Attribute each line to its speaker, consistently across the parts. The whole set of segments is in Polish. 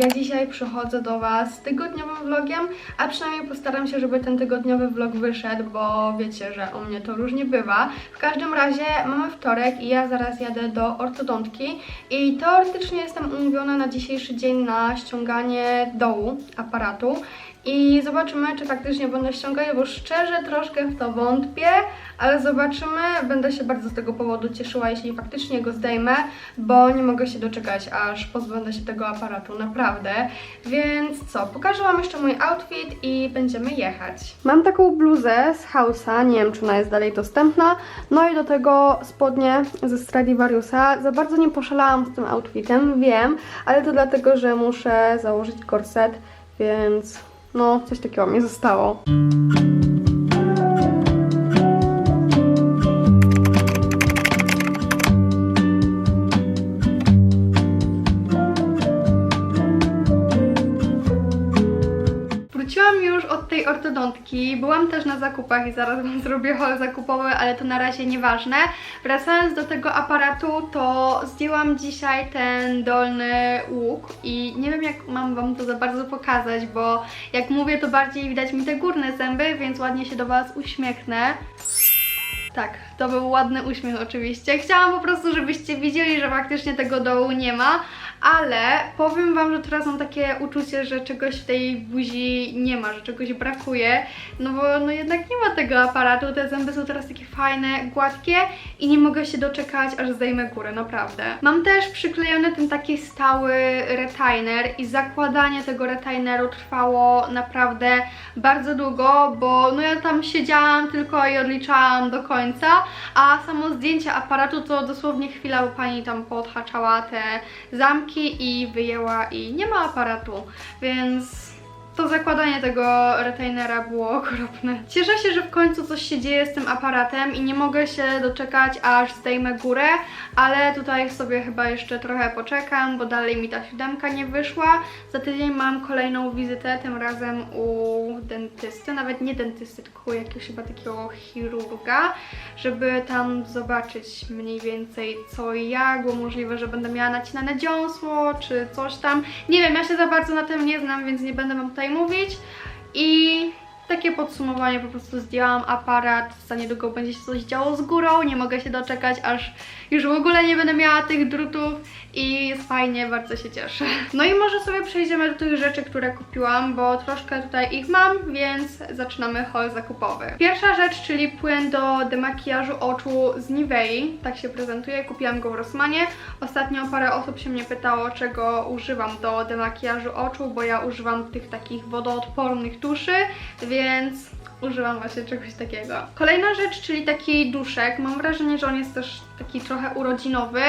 Speaker 1: Ja dzisiaj przychodzę do Was z tygodniowym vlogiem, a przynajmniej postaram się, żeby ten tygodniowy vlog wyszedł, bo wiecie, że u mnie to różnie bywa. W każdym razie mamy wtorek i ja zaraz jadę do ortodontki i teoretycznie jestem umówiona na dzisiejszy dzień na ściąganie dołu aparatu. I zobaczymy, czy faktycznie będę ściągać, bo szczerze troszkę w to wątpię, ale zobaczymy. Będę się bardzo z tego powodu cieszyła, jeśli faktycznie go zdejmę, bo nie mogę się doczekać, aż pozbędę się tego aparatu, naprawdę. Więc co, pokażę Wam jeszcze mój outfit i będziemy jechać. Mam taką bluzę z Hausa, nie wiem, czy ona jest dalej dostępna. No i do tego spodnie ze Stradivariusa. Za bardzo nie poszalałam z tym outfitem, wiem, ale to dlatego, że muszę założyć korset, więc no, coś takiego mi zostało. Ortodontki, byłam też na zakupach i zaraz Wam zrobię haul zakupowy, ale to na razie nieważne. Wracając do tego aparatu, to zdjęłam dzisiaj ten dolny łuk i nie wiem jak mam Wam to za bardzo pokazać, bo jak mówię to bardziej widać mi te górne zęby, więc ładnie się do Was uśmiechnę. Tak, to był ładny uśmiech oczywiście. Chciałam po prostu, żebyście widzieli, że faktycznie tego dołu nie ma, ale powiem Wam, że teraz mam takie uczucie, że czegoś w tej buzi nie ma, że czegoś brakuje, no bo no jednak nie ma tego aparatu, te zęby są teraz takie fajne, gładkie i nie mogę się doczekać, aż zdejmę górę, naprawdę. Mam też przyklejony ten taki stały retainer i zakładanie tego retaineru trwało naprawdę bardzo długo, bo no ja tam siedziałam tylko i odliczałam do końca, a samo zdjęcie aparatu to dosłownie chwila, bo pani tam poodhaczała te zamki i wyjęła i nie ma aparatu, więc to zakładanie tego retainera było okropne. Cieszę się, że w końcu coś się dzieje z tym aparatem i nie mogę się doczekać, aż zdejmę górę, ale tutaj sobie chyba jeszcze trochę poczekam, bo dalej mi ta siódemka nie wyszła. Za tydzień mam kolejną wizytę, tym razem u dentysty, nawet nie dentysty, tylko jakiegoś chyba takiego chirurga, żeby tam zobaczyć mniej więcej co i jak, bo możliwe, że będę miała nacinane dziąsło, czy coś tam. Nie wiem, ja się za bardzo na tym nie znam, więc nie będę Wam tutaj mówić. I takie podsumowanie, po prostu zdjęłam aparat, za niedługo będzie się coś działo z górą, nie mogę się doczekać, aż już w ogóle nie będę miała tych drutów i jest fajnie, bardzo się cieszę. No i może sobie przejdziemy do tych rzeczy, które kupiłam, bo troszkę tutaj ich mam, więc zaczynamy haul zakupowy. Pierwsza rzecz, czyli płyn do demakijażu oczu z Nivei, tak się prezentuje, kupiłam go w Rossmanie. Ostatnio parę osób się mnie pytało, czego używam do demakijażu oczu, bo ja używam tych takich wodoodpornych tuszy, więc używam właśnie czegoś takiego. Kolejna rzecz, czyli taki duszek. Mam wrażenie, że on jest też taki trochę urodzinowy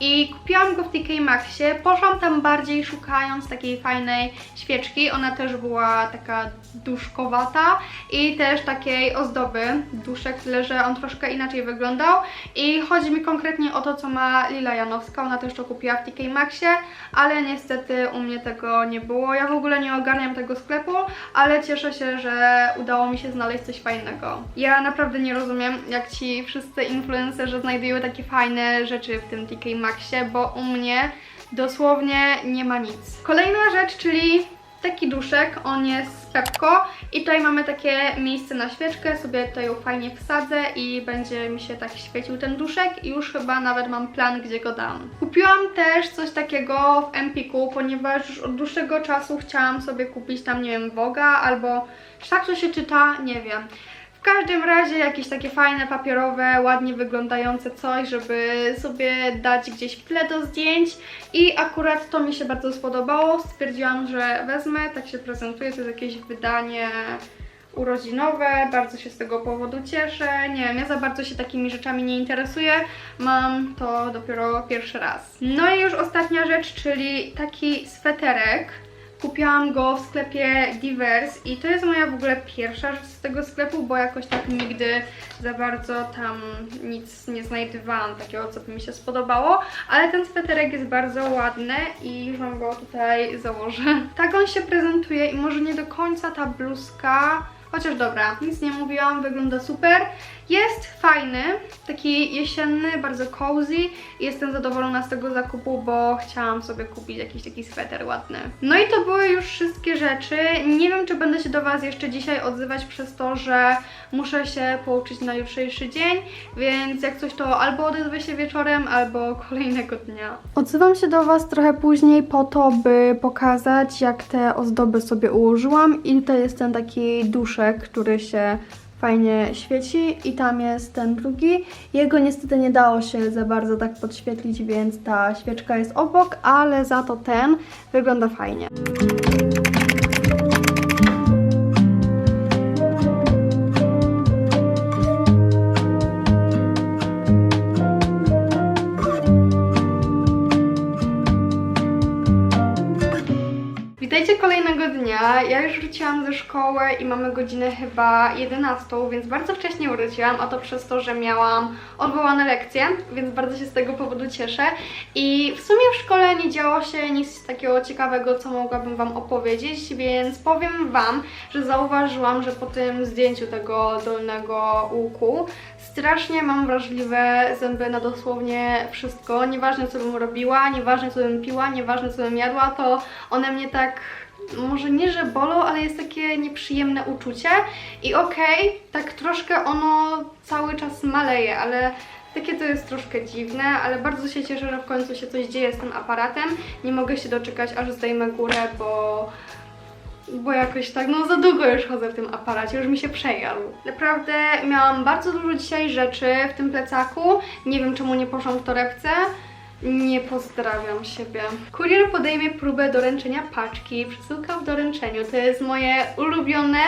Speaker 1: i kupiłam go w TK Maxie. Poszłam tam bardziej szukając takiej fajnej świeczki. Ona też była taka duszkowata i też takiej ozdoby duszek, tyle że on troszkę inaczej wyglądał i chodzi mi konkretnie o to, co ma Lila Janowska. Ona też to kupiła w TK Maxie, ale niestety u mnie tego nie było. Ja w ogóle nie ogarniam tego sklepu, ale cieszę się, że udało mi się znaleźć coś fajnego. Ja naprawdę nie rozumiem, jak ci wszyscy influencerzy znajdują takie fajne rzeczy w tym TK Maxie, bo u mnie dosłownie nie ma nic. Kolejna rzecz, czyli taki duszek, on jest z Pepko i tutaj mamy takie miejsce na świeczkę, sobie tutaj ją fajnie wsadzę i będzie mi się tak świecił ten duszek i już chyba nawet mam plan, gdzie go dam. Kupiłam też coś takiego w Empiku, ponieważ już od dłuższego czasu chciałam sobie kupić tam, nie wiem, Voga albo, czy tak to się czyta, nie wiem. W każdym razie jakieś takie fajne, papierowe, ładnie wyglądające coś, żeby sobie dać gdzieś tle do zdjęć i akurat to mi się bardzo spodobało. Stwierdziłam, że wezmę, tak się prezentuje, to jest jakieś wydanie urodzinowe, bardzo się z tego powodu cieszę. Nie wiem, ja za bardzo się takimi rzeczami nie interesuję, mam to dopiero pierwszy raz. No i już ostatnia rzecz, czyli taki sweterek. Kupiłam go w sklepie Divers i to jest moja w ogóle pierwsza rzecz z tego sklepu, bo jakoś tak nigdy za bardzo tam nic nie znajdowałam takiego, co by mi się spodobało, ale ten sweterek jest bardzo ładny i już wam go tutaj założę. Tak on się prezentuje i może nie do końca ta bluzka Chociaż dobra, nic nie mówiłam, wygląda super. Jest fajny, taki jesienny, bardzo cozy jestem zadowolona z tego zakupu, bo chciałam sobie kupić jakiś taki sweter ładny. No i to były już wszystkie rzeczy. Nie wiem, czy będę się do Was jeszcze dzisiaj odzywać przez to, że muszę się pouczyć na jutrzejszy dzień, więc jak coś to albo odezwę się wieczorem, albo kolejnego dnia. Odzywam się do Was trochę później po to, by pokazać, jak te ozdoby sobie ułożyłam i tutaj jest ten taki duszek, który się fajnie świeci i tam jest ten drugi. Jego niestety nie dało się za bardzo tak podświetlić, więc ta świeczka jest obok, ale za to ten wygląda fajnie. Ja już wróciłam ze szkoły i mamy godzinę chyba 11, więc bardzo wcześnie wróciłam, a to przez to, że miałam odwołane lekcje, więc bardzo się z tego powodu cieszę. I w sumie w szkole nie działo się nic takiego ciekawego, co mogłabym Wam opowiedzieć, więc powiem Wam, że zauważyłam, że po tym zdjęciu tego dolnego łuku strasznie mam wrażliwe zęby na dosłownie wszystko. Nieważne co bym robiła, nieważne co bym piła, nieważne co bym jadła, to one mnie tak może nie, że bolą, ale jest takie nieprzyjemne uczucie i okej, tak troszkę ono cały czas maleje, ale takie to jest troszkę dziwne, ale bardzo się cieszę, że w końcu się coś dzieje z tym aparatem. Nie mogę się doczekać, aż zdejmę górę, bo bo jakoś tak, no za długo już chodzę w tym aparacie, już mi się przejarł. Naprawdę miałam bardzo dużo dzisiaj rzeczy w tym plecaku. Nie wiem czemu nie poszłam w torebce. Nie pozdrawiam siebie. Kurier podejmie próbę doręczenia paczki. Przesyłka w doręczeniu. To jest moje ulubione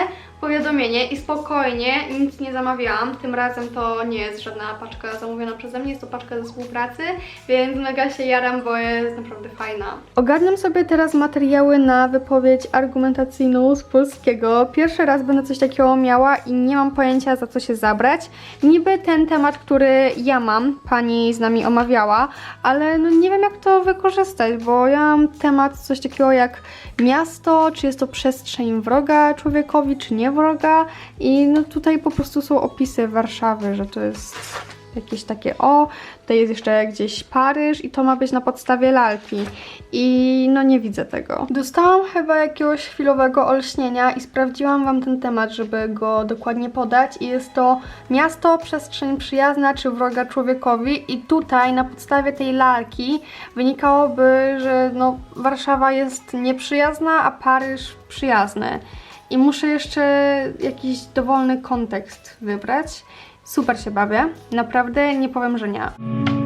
Speaker 1: powiadomienie i spokojnie, nic nie zamawiałam. Tym razem to nie jest żadna paczka zamówiona przeze mnie, jest to paczka ze współpracy, więc mega się jaram, bo jest naprawdę fajna. Ogarniam sobie teraz materiały na wypowiedź argumentacyjną z polskiego. Pierwszy raz będę coś takiego miała i nie mam pojęcia za co się zabrać. Niby ten temat, który ja mam, pani z nami omawiała, ale no nie wiem jak to wykorzystać, bo ja mam temat coś takiego jak miasto, czy jest to przestrzeń wroga człowiekowi, czy nie wroga i no tutaj po prostu są opisy Warszawy, że to jest jakieś takie o, tutaj jest jeszcze gdzieś Paryż i to ma być na podstawie lalki i no nie widzę tego. Dostałam chyba jakiegoś chwilowego olśnienia i sprawdziłam Wam ten temat, żeby go dokładnie podać i jest to miasto, przestrzeń przyjazna czy wroga człowiekowi i tutaj na podstawie tej lalki wynikałoby, że no Warszawa jest nieprzyjazna, a Paryż przyjazny. I muszę jeszcze jakiś dowolny kontekst wybrać. Super się bawię. Naprawdę nie powiem, że nie.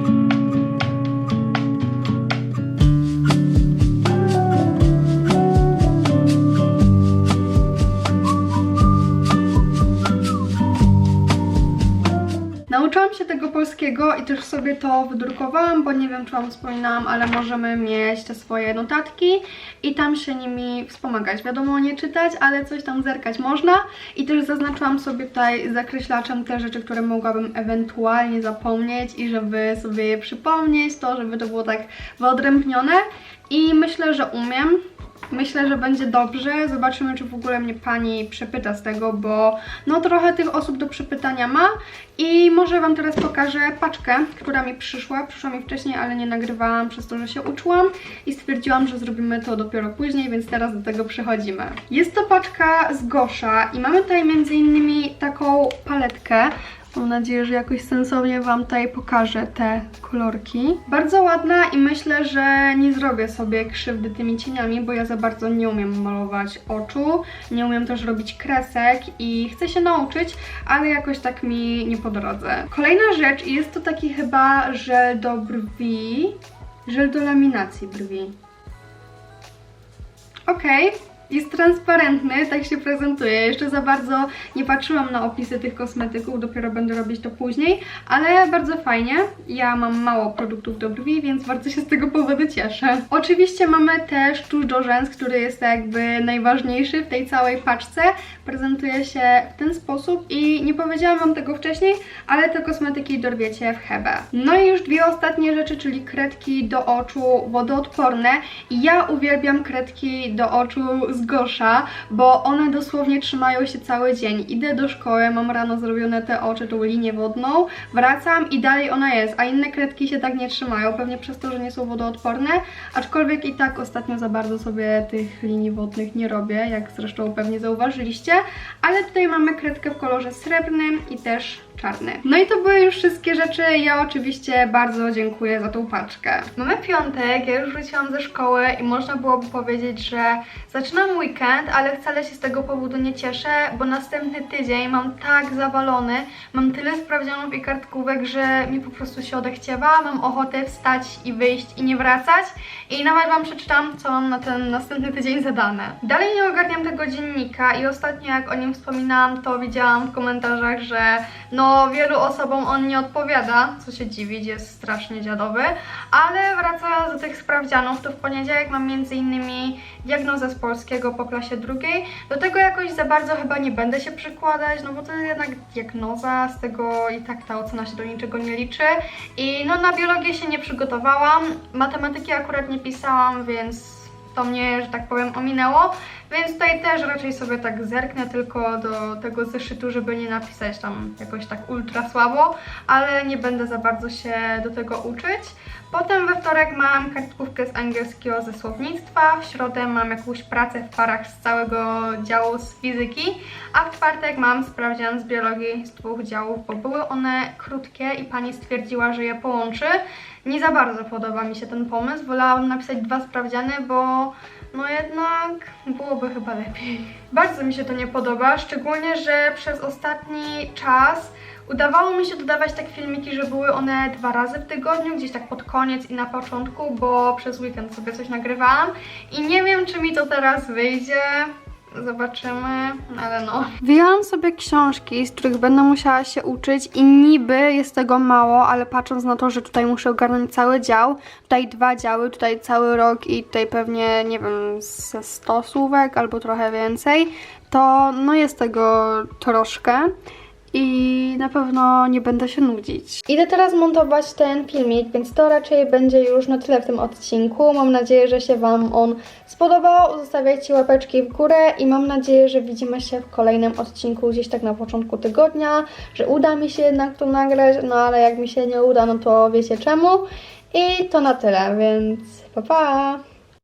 Speaker 1: Nauczyłam się tego polskiego i też sobie to wydrukowałam, bo nie wiem, czy Wam wspominałam, ale możemy mieć te swoje notatki i tam się nimi wspomagać. Wiadomo, nie czytać, ale coś tam zerkać można. I też zaznaczyłam sobie tutaj zakreślaczem te rzeczy, które mogłabym ewentualnie zapomnieć i żeby sobie je przypomnieć, to żeby to było tak wyodrębnione. I myślę, że umiem. Myślę, że będzie dobrze. Zobaczymy, czy w ogóle mnie pani przepyta z tego, bo no trochę tych osób do przepytania ma. I może Wam teraz pokażę paczkę, która mi przyszła. Przyszła mi wcześniej, ale nie nagrywałam przez to, że się uczyłam. I stwierdziłam, że zrobimy to dopiero później, więc teraz do tego przechodzimy. Jest to paczka z Gosza i mamy tutaj między innymi taką paletkę. Mam nadzieję, że jakoś sensownie Wam tutaj pokażę te kolorki. Bardzo ładna i myślę, że nie zrobię sobie krzywdy tymi cieniami, bo ja za bardzo nie umiem malować oczu, nie umiem też robić kresek i chcę się nauczyć, ale jakoś tak mi nie po drodze. Kolejna rzecz jest to taki chyba żel do brwi, żel do laminacji brwi. Okej. Jest transparentny, tak się prezentuje. Jeszcze za bardzo nie patrzyłam na opisy tych kosmetyków, dopiero będę robić to później, ale bardzo fajnie. Ja mam mało produktów do brwi, więc bardzo się z tego powodu cieszę. Oczywiście mamy też tusz do rzęs, który jest jakby najważniejszy w tej całej paczce. Prezentuje się w ten sposób i nie powiedziałam Wam tego wcześniej, ale te kosmetyki dorwiecie w Hebe. No i już dwie ostatnie rzeczy, czyli kredki do oczu wodoodporne. Ja uwielbiam kredki do oczu bo one dosłownie trzymają się cały dzień. Idę do szkoły, mam rano zrobione te oczy, tą linię wodną, wracam i dalej ona jest, a inne kredki się tak nie trzymają, pewnie przez to, że nie są wodoodporne, aczkolwiek i tak ostatnio za bardzo sobie tych linii wodnych nie robię, jak zresztą pewnie zauważyliście, ale tutaj mamy kredkę w kolorze srebrnym i też czarny. No i to były już wszystkie rzeczy. Ja oczywiście bardzo dziękuję za tą paczkę. Mamy piątek, ja już wróciłam ze szkoły i można byłoby powiedzieć, że zaczynam weekend, ale wcale się z tego powodu nie cieszę, bo następny tydzień mam tak zawalony, mam tyle sprawdzianów i kartkówek, że mi po prostu się odechciewa, mam ochotę wstać i wyjść i nie wracać i nawet Wam przeczytam, co mam na ten następny tydzień zadane. Dalej nie ogarniam tego dziennika i ostatnio jak o nim wspominałam, to widziałam w komentarzach, że no wielu osobom on nie odpowiada, co się dziwić, jest strasznie dziadowy, ale wracając do tych sprawdzianów, to w poniedziałek mam m.in. diagnozę z polskiego po klasie drugiej. Do tego jakoś za bardzo chyba nie będę się przykładać, no bo to jest jednak diagnoza, z tego i tak ta ocena się do niczego nie liczy. I no na biologię się nie przygotowałam, matematyki akurat nie pisałam, więc to mnie, że tak powiem, ominęło. Więc tutaj też raczej sobie tak zerknę tylko do tego zeszytu, żeby nie napisać tam jakoś tak ultra słabo, ale nie będę za bardzo się do tego uczyć. Potem we wtorek mam kartkówkę z angielskiego ze słownictwa, w środę mam jakąś pracę w parach z całego działu z fizyki, a w czwartek mam sprawdzian z biologii z dwóch działów, bo były one krótkie i pani stwierdziła, że je połączy. Nie za bardzo podoba mi się ten pomysł, wolałam napisać dwa sprawdziany, bo no jednak byłoby chyba lepiej. Bardzo mi się to nie podoba, szczególnie, że przez ostatni czas udawało mi się dodawać tak filmiki, że były one dwa razy w tygodniu, gdzieś tak pod koniec i na początku, bo przez weekend sobie coś nagrywałam i nie wiem, czy mi to teraz wyjdzie. Zobaczymy, ale no. Wyjęłam sobie książki, z których będę musiała się uczyć i niby jest tego mało, ale patrząc na to, że tutaj muszę ogarnąć cały dział, tutaj dwa działy, tutaj cały rok i tutaj pewnie, nie wiem, ze 100 słówek albo trochę więcej, to no jest tego troszkę i na pewno nie będę się nudzić. Idę teraz montować ten filmik, więc to raczej będzie już na tyle w tym odcinku. Mam nadzieję, że się Wam on spodobał. Zostawiajcie łapeczki w górę i mam nadzieję, że widzimy się w kolejnym odcinku gdzieś tak na początku tygodnia, że uda mi się jednak to nagrać, no ale jak mi się nie uda, no to wiecie czemu. I to na tyle, więc pa pa!